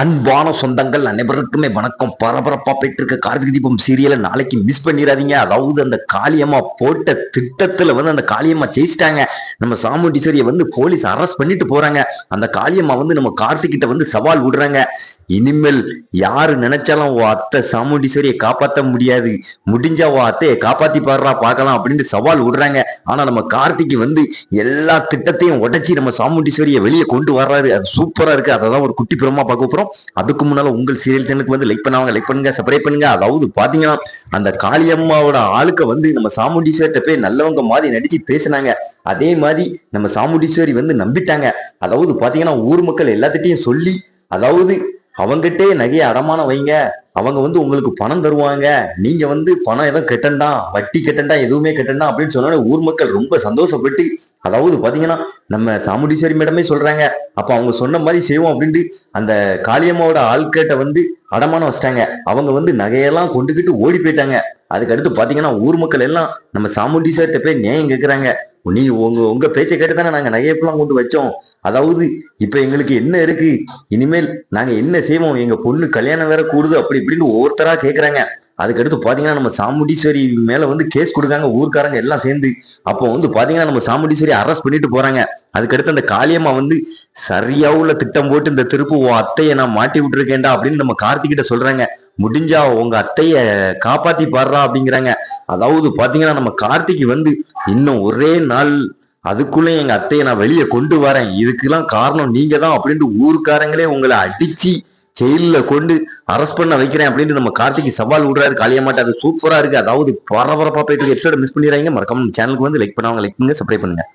அன்பான சொந்தங்கள் அனைவருக்குமே வணக்கம். பரபரப்பா போயிட்டு இருக்க கார்த்திகை தீபம் சீரியலை நாளைக்கு மிஸ் பண்ணிடாதீங்க. அதாவது அந்த காளியம்மா போட்ட திட்டத்துல வந்து அந்த காளியம்மா ஜெயிச்சிட்டாங்க. நம்ம சாமுண்டீஸ்வரியை வந்து போலீஸ் அரெஸ்ட் பண்ணிட்டு போறாங்க. அந்த காளியம்மா வந்து நம்ம கார்த்திகிட்ட வந்து சவால் விடுறாங்க. இனிமேல் யாரு நினைச்சாலும் உன் அத்தை சாமுண்டீஸ்வரியை காப்பாற்ற முடியாது. முடிஞ்சா உன் அத்தையை காப்பாத்தி பாடுறா பார்க்கலாம் அப்படின்ட்டு சவால் விடுறாங்க. ஆனா நம்ம கார்த்திக் வந்து எல்லா திட்டத்தையும் உடைச்சி நம்ம சாமுண்டீஸ்வரியை வெளியே கொண்டு வர்றாரு. அது சூப்பரா இருக்கு. அதை தான் ஒரு குட்டி பிரமா பார்க்க போறோம். அதுக்கு முன்னால உங்கள் சீரியல் சேனலுக்கு வந்து லைக் பண்ணாங்க லைக் பண்ணுங்க சப்ஸ்கிரைப் பண்ணுங்க. அதாவது பாத்தீங்கன்னா அந்த காளியம்மாவோட ஆளுக்க வந்து நம்ம சாமுண்டீஸ்வர்கிட்ட போய் நல்லவங்க மாதிரி நடிச்சு பேசினாங்க. அதே மாதிரி நம்ம சாமுண்டீஸ்வரி வந்து நம்பிட்டாங்க. அதாவது பாத்தீங்கன்னா ஊர் மக்கள் எல்லாத்திட்டையும் சொல்லி அதாவது அவங்ககிட்டே நகையை அடமானம் வைங்க. அவங்க வந்து உங்களுக்கு பணம் தருவாங்க. நீங்க வந்து பணம் எதுவும் கெட்டண்டா? வட்டி கெட்டண்டா? எதுவுமே கெட்டண்டா? அப்படின்னு சொன்னோட ஊர் மக்கள் ரொம்ப சந்தோஷப்பட்டு அதாவது பாத்தீங்கன்னா நம்ம சாமுண்டீஸ்வரி மேடமே சொல்றாங்க. அப்ப அவங்க சொன்ன மாதிரி செய்வோம் அப்படின்ட்டு அந்த காளியம்மாவோட ஆள்கிட்ட வந்து அடமானம் வச்சிட்டாங்க. அவங்க வந்து நகையெல்லாம் கொண்டுகிட்டு ஓடி போயிட்டாங்க. அதுக்கடுத்து பாத்தீங்கன்னா ஊர் மக்கள் எல்லாம் நம்ம சாமுண்டீஸ்வர்கிட்ட போய் நியாயம் கேட்கிறாங்க நீ உங்க உங்க பேச்சை கேட்டு தானே நாங்க நகையெல்லாம் கொண்டு வச்சோம். அதாவது இப்ப எங்களுக்கு என்ன இருக்கு? இனிமேல் நாங்க என்ன செய்வோம்? எங்க பொண்ணு கல்யாணம் வேற கூடுது அப்படி இப்படின்னு ஒவ்வொருத்தரா கேக்குறாங்க. அதுக்கடுத்து பாத்தீங்கன்னா நம்ம சாமுண்டீஸ்வரி மேல வந்து கேஸ் கொடுக்காங்க ஊர்க்காரங்க எல்லாம் சேர்ந்து. அப்போ வந்து பாத்தீங்கன்னா நம்ம சாமுண்டீஸ்வரி அரெஸ்ட் பண்ணிட்டு போறாங்க. அதுக்கடுத்து அந்த காளியம்மா வந்து சரியா உள்ள திட்டம் போட்டு இந்த திருப்பு உன் அத்தையை நான் மாட்டி விட்டுருக்கேன்டா அப்படின்னு நம்ம கார்த்திகிட்ட சொல்றாங்க. முடிஞ்சா உங்க அத்தைய காப்பாத்தி பாடுறா அப்படிங்கிறாங்க. அதாவது பாத்தீங்கன்னா நம்ம கார்த்திக் வந்து இன்னும் ஒரே நாள் அதுக்குள்ளே எங்க அத்தையை நான் வெளியே கொண்டு வரேன். இதுக்கெல்லாம் காரணம் நீங்க தான் அப்படின்ட்டு ஊருக்காரங்களே உங்களை அடிச்சு ஜெயில கொண்டு அரெஸ்ட் பண்ண வைக்கிறேன் அப்படின்ட்டு நம்ம கார்த்திக்கு சவால் விடுறாரு. காளியம்மாட்ட அது சூப்பரா இருக்கு. அதாவது பரபரப்பா போயிட்டு எபிசோட மிஸ் பண்ணிடுறாங்க மறக்காம சேனலுக்கு வந்து லைக் பண்ணுவாங்க லைக் பண்ணுங்க. சப்ஸ்கிரைப் பண்ணுங்க.